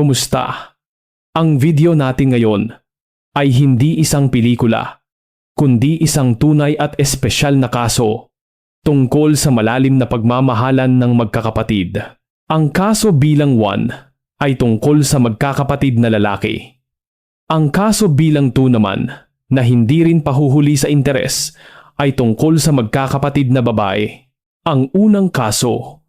Kumusta? Ang video natin ngayon ay hindi isang pelikula, kundi isang tunay at espesyal na kaso tungkol sa malalim na pagmamahalan ng magkakapatid. Ang kaso bilang 1 ay tungkol sa magkakapatid na lalaki. Ang kaso bilang 2 naman na hindi rin pahuhuli sa interes ay tungkol sa magkakapatid na babae. Ang unang kaso,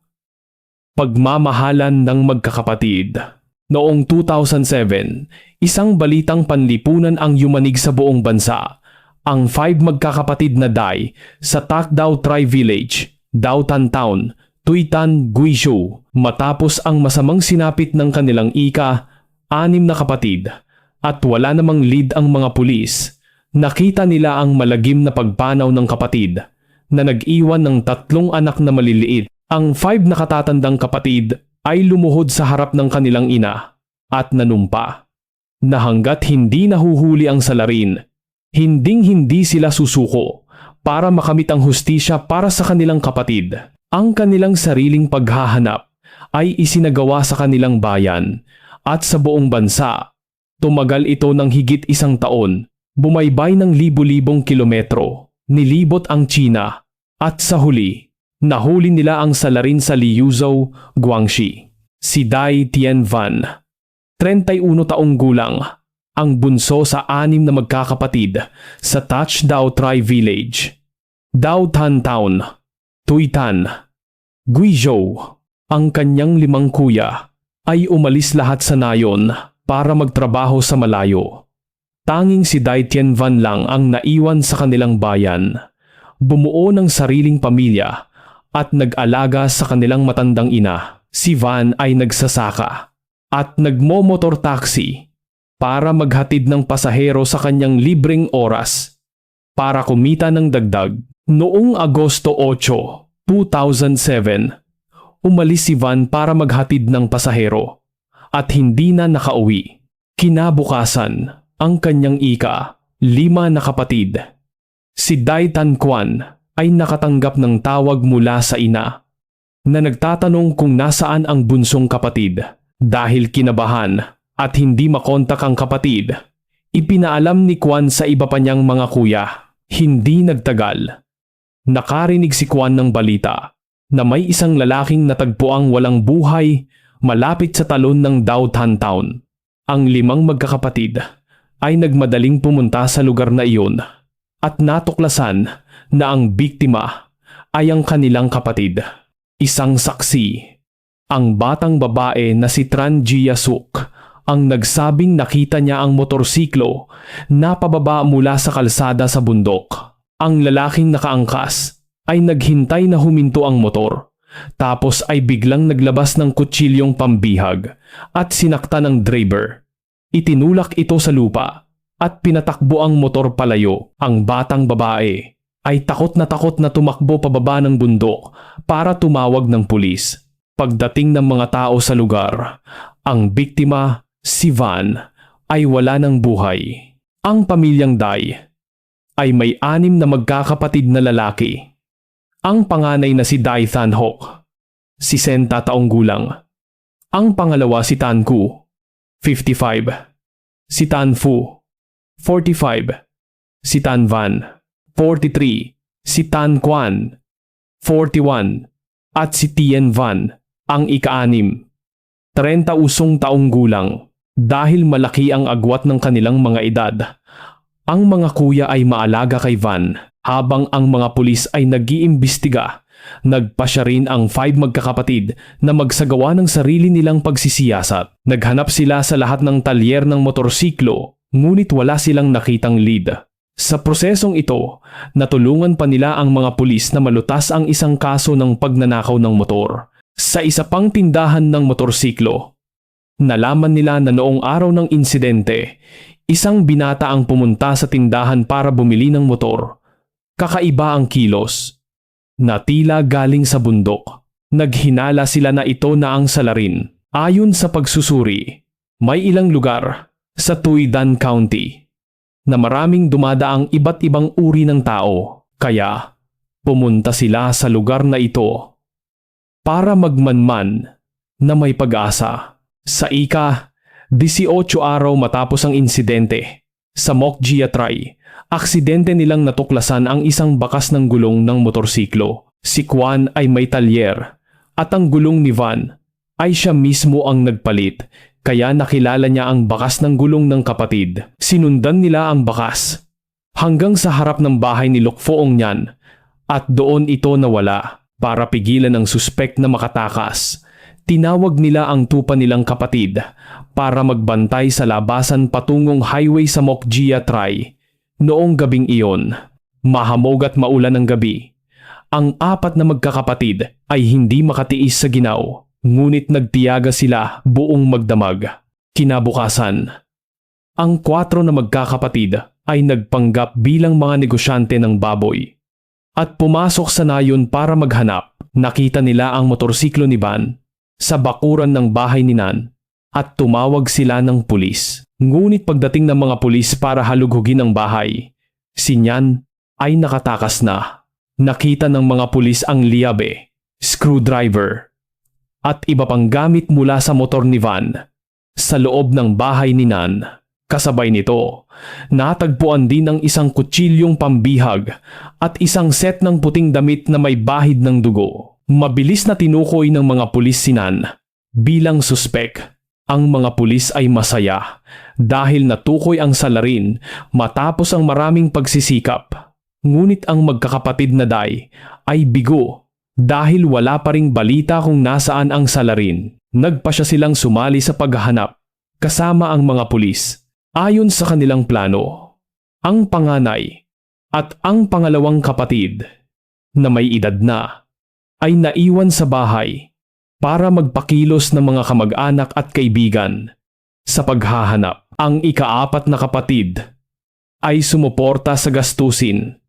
pagmamahalan ng magkakapatid. Noong 2007, isang balitang panlipunan ang yumanig sa buong bansa. Ang five magkakapatid na Dai sa Takdaw Tri Village, Dautan Town, Tuitan, Guizhou, matapos ang masamang sinapit ng kanilang ika, anim na kapatid, at wala namang lead ang mga pulis. Nakita nila ang malagim na pagpanaw ng kapatid na nag-iwan ng tatlong anak na maliliit. Ang five na katatandang kapatid ay lumuhod sa harap ng kanilang ina at nanumpa na hanggat hindi nahuhuli ang salarin, hinding-hindi sila susuko para makamit ang hustisya para sa kanilang kapatid. Ang kanilang sariling paghahanap ay isinagawa sa kanilang bayan at sa buong bansa. Tumagal ito ng higit isang taon, bumaybay ng libu-libong kilometro, nilibot ang China at sa huli, Nahuli nila ang salarin sa Liuzhou, Guangxi. Si Dai Tianvan, 31 taong gulang, ang bunso sa anim na magkakapatid sa Touchdao Tri Village. Daotan Town, Tuitan, Guizhou, ang kanyang limang kuya ay umalis lahat sa nayon para magtrabaho sa malayo. Tanging si Dai Tianvan lang ang naiwan sa kanilang bayan. Bumuo ng sariling pamilya at nag-alaga sa kanilang matandang ina. Si Van ay nagsasaka at nagmo-motor taxi para maghatid ng pasahero sa kanyang libreng oras para kumita ng dagdag. Noong Agosto 8, 2007, umalis si Van para maghatid ng pasahero at hindi na nakauwi. Kinabukasan, ang kanyang ika, lima na kapatid. Si Dai Tan Quan ay nakatanggap ng tawag mula sa ina na nagtatanong kung nasaan ang bunsong kapatid. Dahil kinabahan at hindi makontak ang kapatid, ipinaalam ni Kwan sa iba pa niyang mga kuya. Hindi nagtagal. Nakarinig si Kwan ng balita na may isang lalaking natagpuang walang buhay malapit sa talon ng Daotan Town. Ang limang magkakapatid ay nagmadaling pumunta sa lugar na iyon at natuklasan na ang biktima ay ang kanilang kapatid. Isang saksi, ang batang babae na si Tran Jiasuk ang nagsabing nakita niya ang motorsiklo na pababa mula sa kalsada sa bundok. Ang lalaking nakaangkas ay naghintay na huminto ang motor tapos ay biglang naglabas ng kutsilyong pambihag at sinakta ng driver. Itinulak ito sa lupa at pinatakbo ang motor palayo. Ang batang babae ay takot na takot na tumakbo pababa ng bundok para tumawag ng pulis. Pagdating ng mga tao sa lugar, ang biktima, si Van, ay wala ng buhay. Ang pamilyang Dai ay may anim na magkakapatid na lalaki. Ang panganay na si Dai Thanhok, si Senta taong gulang. Ang pangalawa si Tan Ku, 55. Si Tan Fu, 45. Si Tan Van, 43. Si Tan Quan, 41. At si Tien Van, ang ika-anim. 30 usong taong gulang. Dahil malaki ang agwat ng kanilang mga edad, ang mga kuya ay maalaga kay Van habang ang mga pulis ay nag-iimbestiga. Nagpa siya rin ang five magkakapatid na magsagawa ng sarili nilang pagsisiyasat. Naghanap sila sa lahat ng talyer ng motorsiklo ngunit wala silang nakitang lead. Sa prosesong ito, natulungan pa nila ang mga pulis na malutas ang isang kaso ng pagnanakaw ng motor. Sa isa pang tindahan ng motorsiklo, nalaman nila na noong araw ng insidente, isang binata ang pumunta sa tindahan para bumili ng motor. Kakaiba ang kilos. Natila galing sa bundok. Naghinala sila na ito na ang salarin. Ayon sa pagsusuri, may ilang lugar sa Tuidan County na maraming dumadaang iba't ibang uri ng tao kaya pumunta sila sa lugar na ito para magmanman na may pag-asa. Sa ika 18 araw matapos ang insidente, sa Mokjia Try, aksidente nilang natuklasan ang isang bakas ng gulong ng motorsiklo. Si Kwan ay may talyer at ang gulong ni Van ay siya mismo ang nagpalit kaya nakilala niya ang bakas ng gulong ng kapatid. Sinundan nila ang bakas hanggang sa harap ng bahay ni Lokfoong niyan at doon ito nawala para pigilan ang suspek na makatakas. Tinawag nila ang tupa nilang kapatid para magbantay sa labasan patungong highway sa Mokjia Try. Noong gabing iyon, mahamog at maulan ang gabi. Ang apat na magkakapatid ay hindi makatiis sa ginaw, ngunit nagtiyaga sila buong magdamag. Kinabukasan, ang kwatro na magkakapatid ay nagpanggap bilang mga negosyante ng baboy. At pumasok sa nayon para maghanap, nakita nila ang motorsiklo ni Van sa bakuran ng bahay ni Nan at tumawag sila ng pulis. Ngunit pagdating ng mga pulis para halughugin ang bahay, si Nyan ay nakatakas na. Nakita ng mga pulis ang liabe, screwdriver, at iba pang gamit mula sa motor ni Van sa loob ng bahay ni Nan. Kasabay nito, natagpuan din ang isang kutsilyong pambihag at isang set ng puting damit na may bahid ng dugo. Mabilis na tinukoy ng mga pulis si Nan. Bilang suspek, ang mga pulis ay masaya dahil natukoy ang salarin matapos ang maraming pagsisikap. Ngunit ang magkakapatid na Day ay bigo dahil wala pa ring balita kung nasaan ang salarin. Nagpa siya silang sumali sa paghahanap kasama ang mga pulis ayon sa kanilang plano. Ang panganay at ang pangalawang kapatid na may edad na ay naiwan sa bahay para magpakilos ng mga kamag-anak at kaibigan. Sa paghahanap, ang ikaapat na kapatid ay sumuporta sa gastusin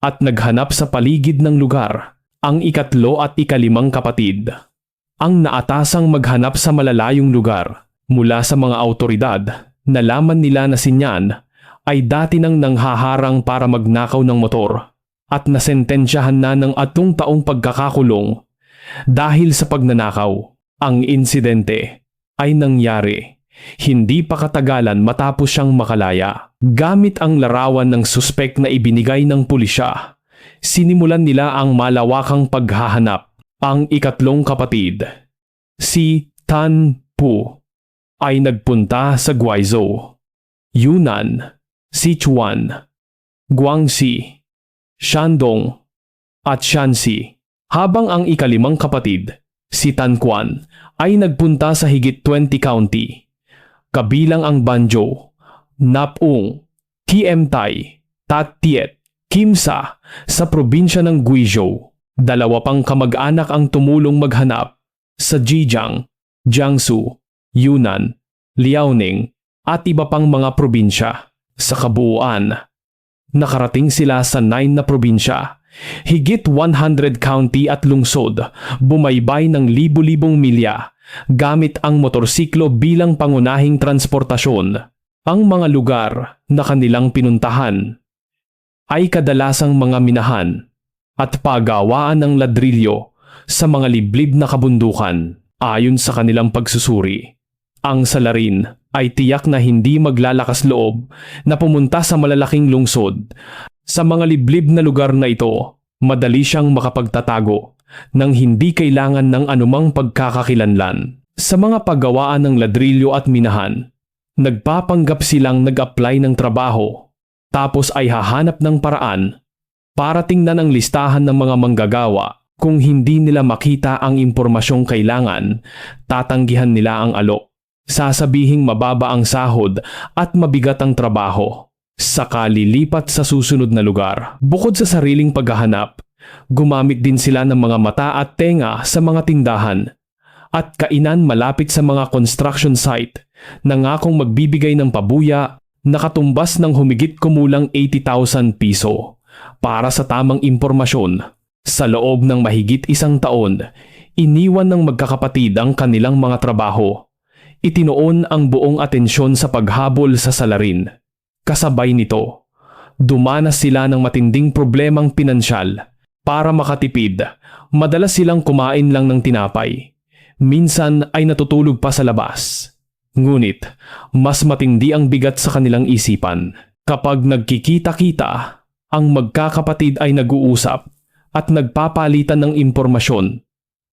at naghanap sa paligid ng lugar ang ikatlo at ikalimang kapatid. Ang naatasang maghanap sa malalayong lugar mula sa mga autoridad, nalaman nila na si Nyan ay dati nang nanghaharang para magnakaw ng motor at nasentensyahan na ng atong taong pagkakakulong dahil sa pagnanakaw. Ang insidente ay nangyari hindi pa katagalan matapos siyang makalaya. Gamit ang larawan ng suspek na ibinigay ng pulisya, sinimulan nila ang malawakang paghahanap. Ang ikatlong kapatid, si Tan Pu, ay nagpunta sa Guizhou, Yunnan, Sichuan, Guangxi, Shandong, at Shanxi, habang ang ikalimang kapatid, si Tan Quan, ay nagpunta sa higit 20 county, kabilang ang Banjo, Napung, TM Tai, Kimsa sa probinsya ng Guizhou. Dalawa pang kamag-anak ang tumulong maghanap sa Zhejiang, Jiangsu, Yunnan, Liaoning at iba pang mga probinsya. Sa kabuuan, nakarating sila sa 9 na probinsya. Higit 100 county at lungsod, bumaybay ng libu-libong milya gamit ang motorsiklo bilang pangunahing transportasyon. Ang mga lugar na kanilang pinuntahan ay kadalasang mga minahan at pagawaan ng ladrilyo sa mga liblib na kabundukan ayon sa kanilang pagsusuri. Ang salarin ay tiyak na hindi maglalakas loob na pumunta sa malalaking lungsod. Sa mga liblib na lugar na ito, madali siyang makapagtatago nang hindi kailangan ng anumang pagkakakilanlan. Sa mga paggawaan ng ladrilyo at minahan, nagpapanggap silang nag-apply ng trabaho tapos ay hahanap ng paraan para tingnan ang listahan ng mga manggagawa kung hindi nila makita ang impormasyong kailangan, tatanggihan nila ang alok. Sasabihing mababa ang sahod at mabigat ang trabaho. Saka lilipat sa susunod na lugar. Bukod sa sariling paghahanap, gumamit din sila ng mga mata at tenga sa mga tindahan at kainan malapit sa mga construction site na ngakong magbibigay ng pabuya na katumbas ng humigit kumulang 80,000 piso para sa tamang impormasyon. Sa loob ng mahigit isang taon, iniwan ng magkakapatid ang kanilang mga trabaho itinoon ang buong atensyon sa paghabol sa salarin. Kasabay nito, dumanas sila ng matinding problemang pinansyal. Para makatipid, madalas silang kumain lang ng tinapay. Minsan ay natutulog pa sa labas. Ngunit, mas matindi ang bigat sa kanilang isipan. Kapag nagkikita-kita, ang magkakapatid ay nag-uusap at nagpapalitan ng impormasyon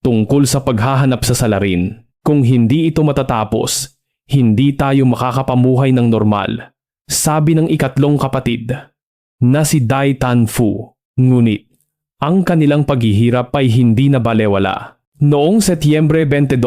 tungkol sa paghahanap sa salarin. Kung hindi ito matatapos, hindi tayo makakapamuhay ng normal. Sabi ng ikatlong kapatid na si Dai Tan Fu. Ngunit, ang kanilang paghihirap ay hindi na balewala. Noong Setyembre 22,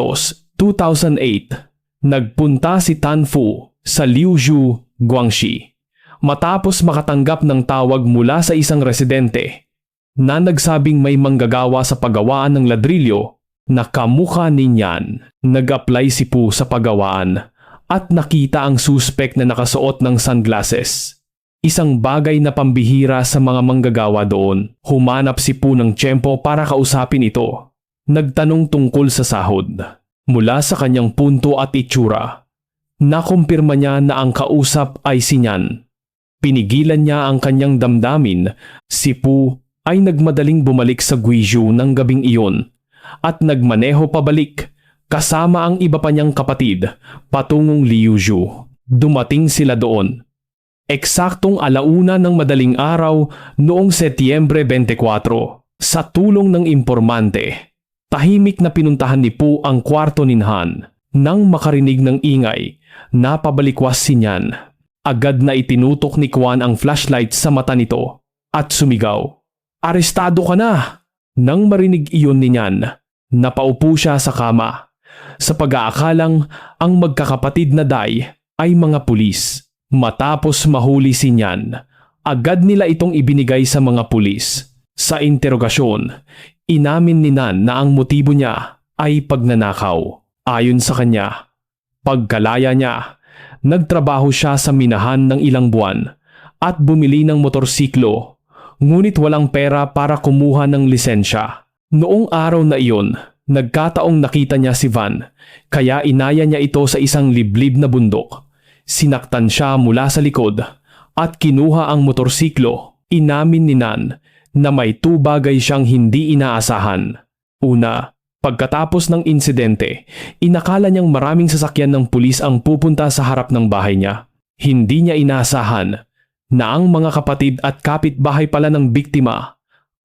2008, Nagpunta si Tan Fu sa Liuzhou, Guangxi matapos makatanggap ng tawag mula sa isang residente na nagsabing may manggagawa sa paggawaan ng ladrilyo na kamukha ninyan. Nag-apply si Pu sa paggawaan at nakita ang suspect na nakasuot ng sunglasses. Isang bagay na pambihira sa mga manggagawa doon. Humanap si Pu ng tiyempo para kausapin ito. Nagtanong tungkol sa sahod mula sa kanyang punto at itsura. Nakumpirma niya na ang kausap ay si Nyan. Pinigilan niya ang kanyang damdamin. Si Pu ay nagmadaling bumalik sa Guizhou ng gabing iyon at nagmaneho pabalik kasama ang iba pa niyang kapatid patungong Liuzhou. Dumating sila doon. Eksaktong alauna ng madaling araw noong Setyembre 24 sa tulong ng impormante Tahimik na pinuntahan ni Pu ang kwarto ni Han. Nang makarinig ng ingay, napabalikwas si Nyan. Agad na itinutok ni Kwan ang flashlight sa mata nito at sumigaw. Arestado ka na! Nang marinig iyon ni Nyan, napaupo siya sa kama. Sa pag-aakalang ang magkakapatid na Dai ay mga pulis. Matapos mahuli si Nyan, agad nila itong ibinigay sa mga pulis. Sa interogasyon, Inamin ni Nan na ang motibo niya ay pagnanakaw. Ayon sa kanya, pagkalaya niya, nagtrabaho siya sa minahan ng ilang buwan at bumili ng motorsiklo ngunit walang pera para kumuha ng lisensya. Noong araw na iyon, nagkataong nakita niya si Van kaya inaya niya ito sa isang liblib na bundok. Sinaktan siya mula sa likod at kinuha ang motorsiklo. Inamin ni Nan na may two bagay siyang hindi inaasahan. Una, pagkatapos ng insidente, inakala niyang maraming sasakyan ng pulis ang pupunta sa harap ng bahay niya. Hindi niya inaasahan na ang mga kapatid at kapitbahay pala ng biktima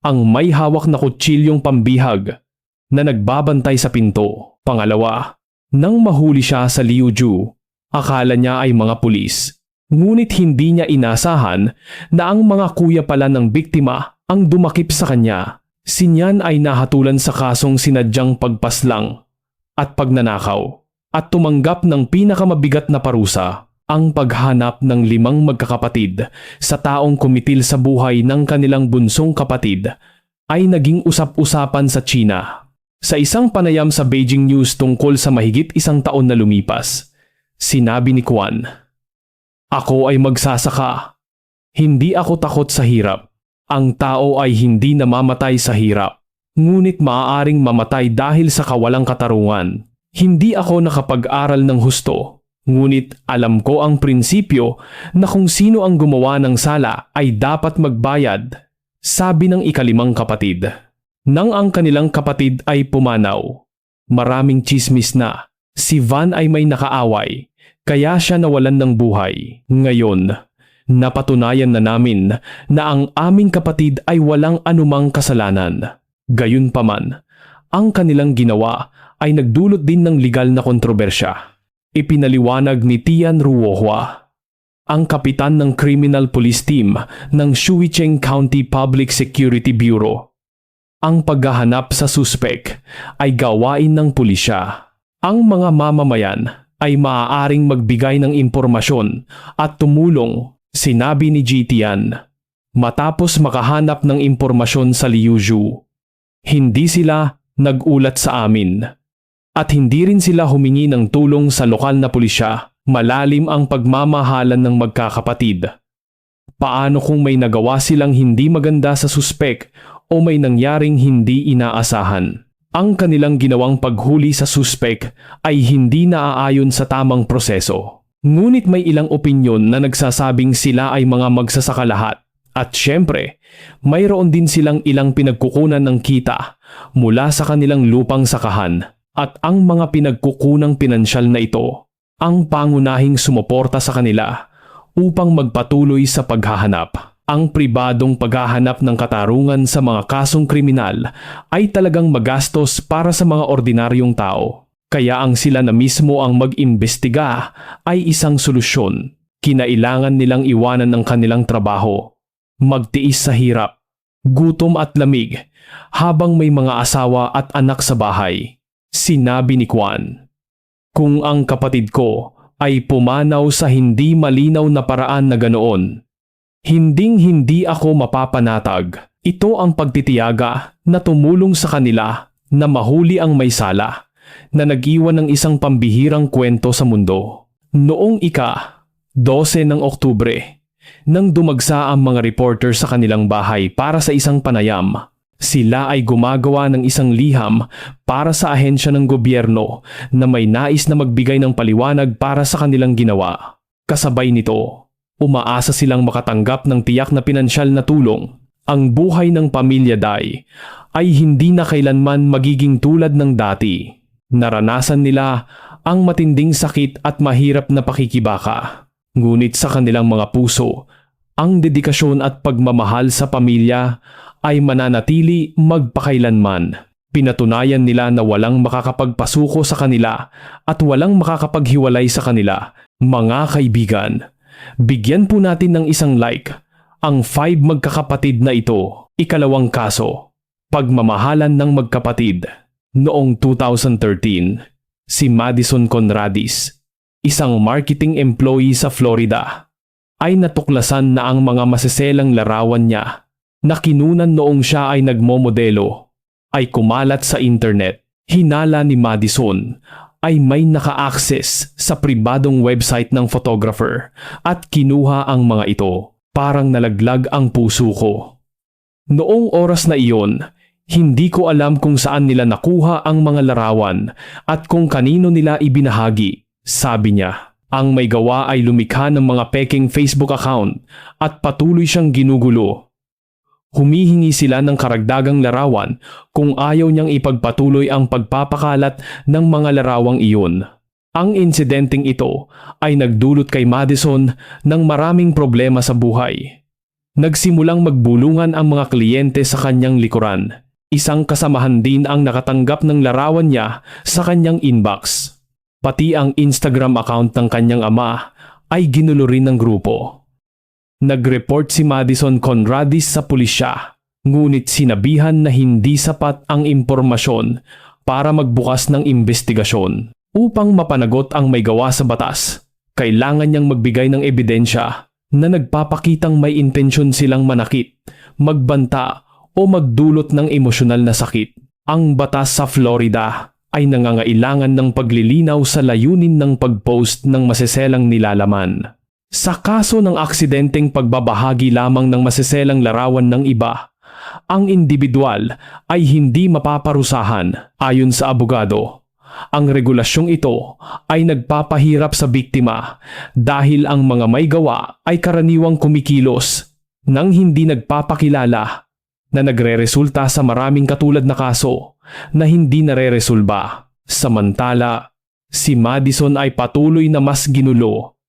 ang may hawak na kutsilyong pambihag na nagbabantay sa pinto. Pangalawa, nang mahuli siya sa Liuju, akala niya ay mga pulis. Ngunit hindi niya inasahan na ang mga kuya pala ng biktima ang dumakip sa kanya. Si Nyan ay nahatulan sa kasong sinadyang pagpaslang at pagnanakaw at tumanggap ng pinakamabigat na parusa ang paghanap ng limang magkakapatid sa taong kumitil sa buhay ng kanilang bunsong kapatid ay naging usap-usapan sa China. Sa isang panayam sa Beijing News tungkol sa mahigit isang taon na lumipas, sinabi ni Kwan, Ako ay magsasaka. Hindi ako takot sa hirap. Ang tao ay hindi namamatay sa hirap, ngunit maaaring mamatay dahil sa kawalang katarungan. Hindi ako nakapag-aral ng husto, ngunit alam ko ang prinsipyo na kung sino ang gumawa ng sala ay dapat magbayad, sabi ng ikalimang kapatid. Nang ang kanilang kapatid ay pumanaw, maraming chismis na si Van ay may nakaaway, kaya siya nawalan ng buhay. Ngayon, Napatunayan na namin na ang aming kapatid ay walang anumang kasalanan. Gayunpaman, ang kanilang ginawa ay nagdulot din ng legal na kontrobersya. Ipinaliwanag ni Tian Ruohua, ang kapitan ng Criminal Police Team ng Shuicheng County Public Security Bureau. Ang paghahanap sa suspek ay gawain ng pulisya. Ang mga mamamayan ay maaaring magbigay ng impormasyon at tumulong Sinabi ni Jitian, matapos makahanap ng impormasyon sa Liuzhu, hindi sila nagulat sa amin at hindi rin sila humingi ng tulong sa lokal na pulisya. Malalim ang pagmamahalan ng magkakapatid. Paano kung may nagawa silang hindi maganda sa suspek o may nangyaring hindi inaasahan? Ang kanilang ginawang paghuli sa suspek ay hindi naaayon sa tamang proseso. Ngunit may ilang opinyon na nagsasabing sila ay mga magsasaka lahat. At syempre, mayroon din silang ilang pinagkukunan ng kita mula sa kanilang lupang sakahan at ang mga pinagkukunang pinansyal na ito ang pangunahing sumuporta sa kanila upang magpatuloy sa paghahanap. Ang pribadong paghahanap ng katarungan sa mga kasong kriminal ay talagang magastos para sa mga ordinaryong tao. Kaya ang sila na mismo ang mag-imbestiga ay isang solusyon. Kinailangan nilang iwanan ng kanilang trabaho. Magtiis sa hirap, gutom at lamig habang may mga asawa at anak sa bahay. Sinabi ni Kwan, Kung ang kapatid ko ay pumanaw sa hindi malinaw na paraan na ganoon, hinding hindi ako mapapanatag. Ito ang pagtitiyaga na tumulong sa kanila na mahuli ang may sala na nag-iwan ng isang pambihirang kwento sa mundo. Noong ika, 12 ng Oktubre, nang dumagsa ang mga reporter sa kanilang bahay para sa isang panayam, sila ay gumagawa ng isang liham para sa ahensya ng gobyerno na may nais na magbigay ng paliwanag para sa kanilang ginawa. Kasabay nito, umaasa silang makatanggap ng tiyak na pinansyal na tulong. Ang buhay ng pamilya Dai ay hindi na kailanman magiging tulad ng dati. Naranasan nila ang matinding sakit at mahirap na pakikibaka. Ngunit sa kanilang mga puso, ang dedikasyon at pagmamahal sa pamilya ay mananatili magpakailanman. Pinatunayan nila na walang makakapagpasuko sa kanila at walang makakapaghiwalay sa kanila. Mga kaibigan, bigyan po natin ng isang like ang five magkakapatid na ito. Ikalawang kaso, pagmamahalan ng magkapatid. Noong 2013, si Madison Conradis, isang marketing employee sa Florida, ay natuklasan na ang mga masiselang larawan niya na kinunan noong siya ay nagmomodelo ay kumalat sa internet. Hinala ni Madison ay may naka-access sa pribadong website ng photographer at kinuha ang mga ito. Parang nalaglag ang puso ko. Noong oras na iyon, hindi ko alam kung saan nila nakuha ang mga larawan at kung kanino nila ibinahagi. Sabi niya, ang may gawa ay lumikha ng mga peking Facebook account at patuloy siyang ginugulo. Humihingi sila ng karagdagang larawan kung ayaw niyang ipagpatuloy ang pagpapakalat ng mga larawang iyon. Ang insidenteng ito ay nagdulot kay Madison ng maraming problema sa buhay. Nagsimulang magbulungan ang mga kliyente sa kanyang likuran. Isang kasamahan din ang nakatanggap ng larawan niya sa kanyang inbox. Pati ang Instagram account ng kanyang ama ay ginulo rin ng grupo. Nag-report si Madison Conradis sa pulisya, ngunit sinabihan na hindi sapat ang impormasyon para magbukas ng investigasyon. Upang mapanagot ang may gawa sa batas, kailangan niyang magbigay ng ebidensya na nagpapakitang may intensyon silang manakit, magbanta o magdulot ng emosyonal na sakit. Ang batas sa Florida ay nangangailangan ng paglilinaw sa layunin ng pag-post ng maseselang nilalaman. Sa kaso ng aksidenteng pagbabahagi lamang ng maseselang larawan ng iba, ang individual ay hindi mapaparusahan ayon sa abogado. Ang regulasyong ito ay nagpapahirap sa biktima dahil ang mga may gawa ay karaniwang kumikilos nang hindi nagpapakilala na nagreresulta sa maraming katulad na kaso na hindi nare-resolba. Samantala, si Madison ay patuloy na mas ginulo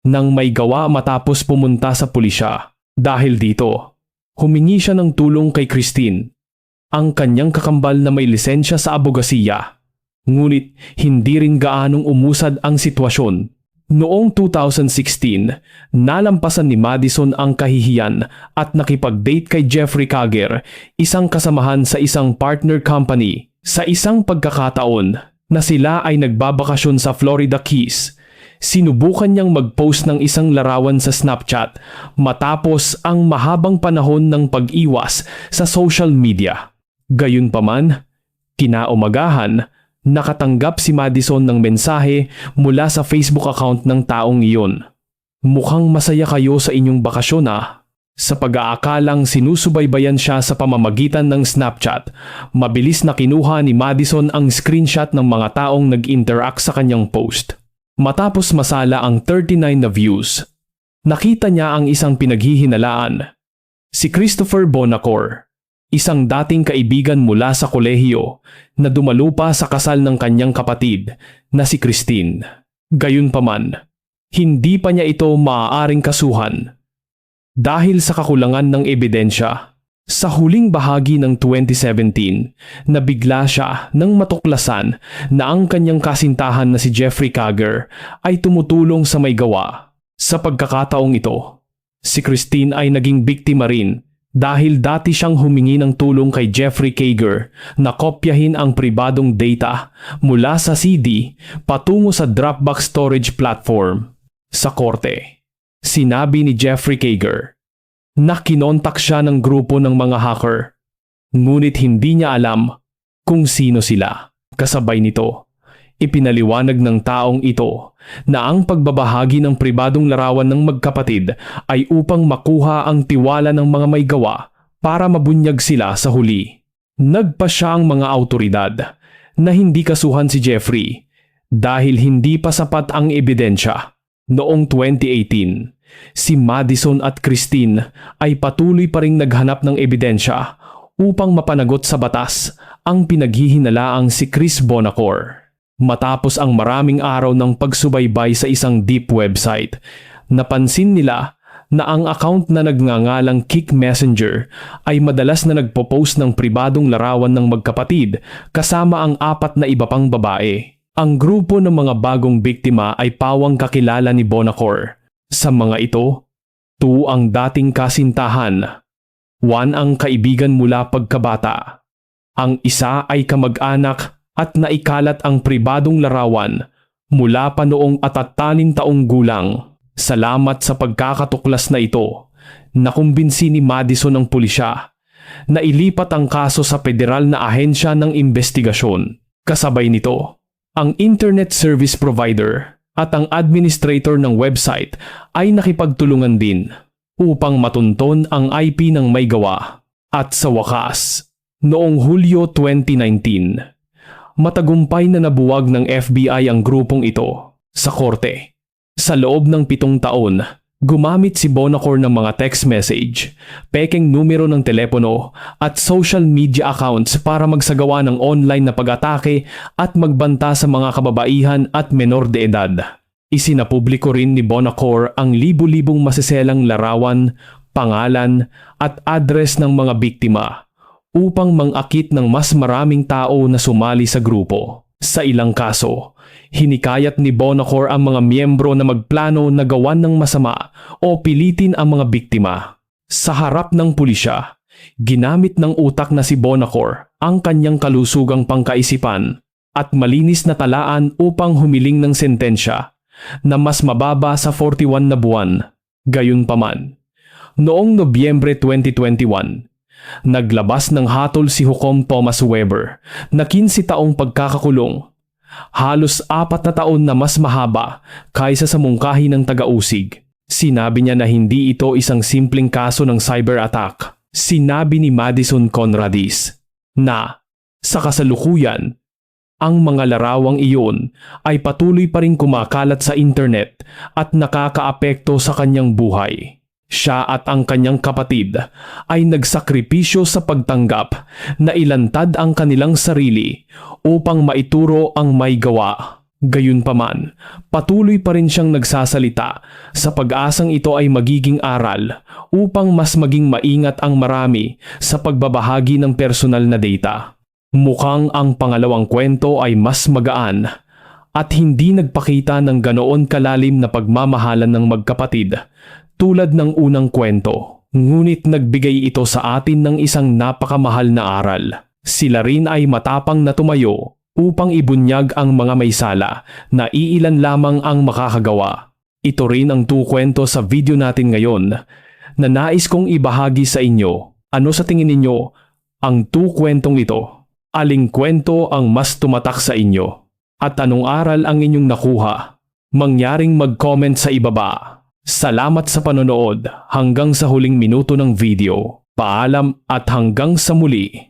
nang may gawa matapos pumunta sa pulisya. Dahil dito, humingi siya ng tulong kay Christine, ang kanyang kakambal na may lisensya sa abogasiya. Ngunit hindi rin gaanong umusad ang sitwasyon. Noong 2016, nalampasan ni Madison ang kahihiyan at nakipag-date kay Jeffrey Kager, isang kasamahan sa isang partner company. Sa isang pagkakataon na sila ay nagbabakasyon sa Florida Keys, sinubukan niyang mag-post ng isang larawan sa Snapchat matapos ang mahabang panahon ng pag-iwas sa social media. Gayunpaman, kinaumagahan, nakatanggap si Madison ng mensahe mula sa Facebook account ng taong iyon. Mukhang masaya kayo sa inyong bakasyon ah. Sa pag-aakalang sinusubaybayan siya sa pamamagitan ng Snapchat, mabilis na kinuha ni Madison ang screenshot ng mga taong nag-interact sa kanyang post. Matapos masala ang 39 na views, nakita niya ang isang pinaghihinalaan. Si Christopher Bonacor, isang dating kaibigan mula sa kolehiyo na dumalupa sa kasal ng kanyang kapatid na si Christine. Gayunpaman, hindi pa niya ito maaaring kasuhan dahil sa kakulangan ng ebidensya. Sa huling bahagi ng 2017, nabigla siya nang matuklasan na ang kanyang kasintahan na si Jeffrey Kager ay tumutulong sa may gawa. Sa pagkakataong ito, si Christine ay naging biktima rin dahil dati siyang humingi ng tulong kay Jeffrey Kager na kopyahin ang pribadong data mula sa CD patungo sa Dropbox storage platform. Sa korte, sinabi ni Jeffrey Kager na kinontak siya ng grupo ng mga hacker. Ngunit hindi niya alam kung sino sila. Kasabay nito, ipinaliwanag ng taong ito na ang pagbabahagi ng pribadong larawan ng magkapatid ay upang makuha ang tiwala ng mga may gawa para mabunyag sila sa huli. Nagpa siya ang mga autoridad na hindi kasuhan si Jeffrey dahil hindi pa sapat ang ebidensya. Noong 2018, si Madison at Christine ay patuloy pa ring naghanap ng ebidensya upang mapanagot sa batas ang pinaghihinalaang si Chris Bonacor. Matapos ang maraming araw ng pagsubaybay sa isang deep website, napansin nila na ang account na nagngangalang Kick Messenger ay madalas na nagpo-post ng pribadong larawan ng magkapatid kasama ang apat na iba pang babae. Ang grupo ng mga bagong biktima ay pawang kakilala ni Bonacor. Sa mga ito, two ang dating kasintahan, one ang kaibigan mula pagkabata, ang isa ay kamag-anak at naikalat ang pribadong larawan mula pa noong atatanin taong gulang. Salamat sa pagkakatuklas na ito, nakumbinsi ni Madison ang pulisya na ilipat ang kaso sa federal na ahensya ng investigasyon. Kasabay nito, ang internet service provider at ang administrator ng website ay nakipagtulungan din upang matunton ang IP ng may gawa. At sa wakas, noong Hulyo 2019, matagumpay na nabuwag ng FBI ang grupong ito sa korte. Sa loob ng pitong taon, gumamit si Bonacor ng mga text message, peking numero ng telepono at social media accounts para magsagawa ng online na pag-atake at magbanta sa mga kababaihan at menor de edad. Isinapubliko rin ni Bonacor ang libu-libong masiselang larawan, pangalan at address ng mga biktima upang mangakit ng mas maraming tao na sumali sa grupo. Sa ilang kaso, hinikayat ni Bonacor ang mga miyembro na magplano na gawan ng masama o pilitin ang mga biktima. Sa harap ng pulisya, ginamit ng utak na si Bonacor ang kanyang kalusugang pangkaisipan at malinis na talaan upang humiling ng sentensya na mas mababa sa 41 na buwan. Gayunpaman, noong Nobyembre 2021, Naglabas ng hatol si Hukom Thomas Weber na 15 taong pagkakakulong. Halos apat na taon na mas mahaba kaysa sa mungkahi ng taga-usig. Sinabi niya na hindi ito isang simpleng kaso ng cyber attack. Sinabi ni Madison Conradis na sa kasalukuyan, ang mga larawang iyon ay patuloy pa rin kumakalat sa internet at nakakaapekto sa kanyang buhay. Siya at ang kanyang kapatid ay nagsakripisyo sa pagtanggap na ilantad ang kanilang sarili upang maituro ang may gawa. Gayunpaman, patuloy pa rin siyang nagsasalita sa pag-asang ito ay magiging aral upang mas maging maingat ang marami sa pagbabahagi ng personal na data. Mukhang ang pangalawang kwento ay mas magaan at hindi nagpakita ng ganoon kalalim na pagmamahalan ng magkapatid tulad ng unang kwento, ngunit nagbigay ito sa atin ng isang napakamahal na aral. Sila rin ay matapang na tumayo upang ibunyag ang mga may sala na iilan lamang ang makakagawa. Ito rin ang tukwento sa video natin ngayon na nais kong ibahagi sa inyo. Ano sa tingin ninyo ang tukwentong ito? Aling kwento ang mas tumatak sa inyo? At anong aral ang inyong nakuha? Mangyaring mag-comment sa ibaba. Salamat sa panonood hanggang sa huling minuto ng video. Paalam at hanggang sa muli.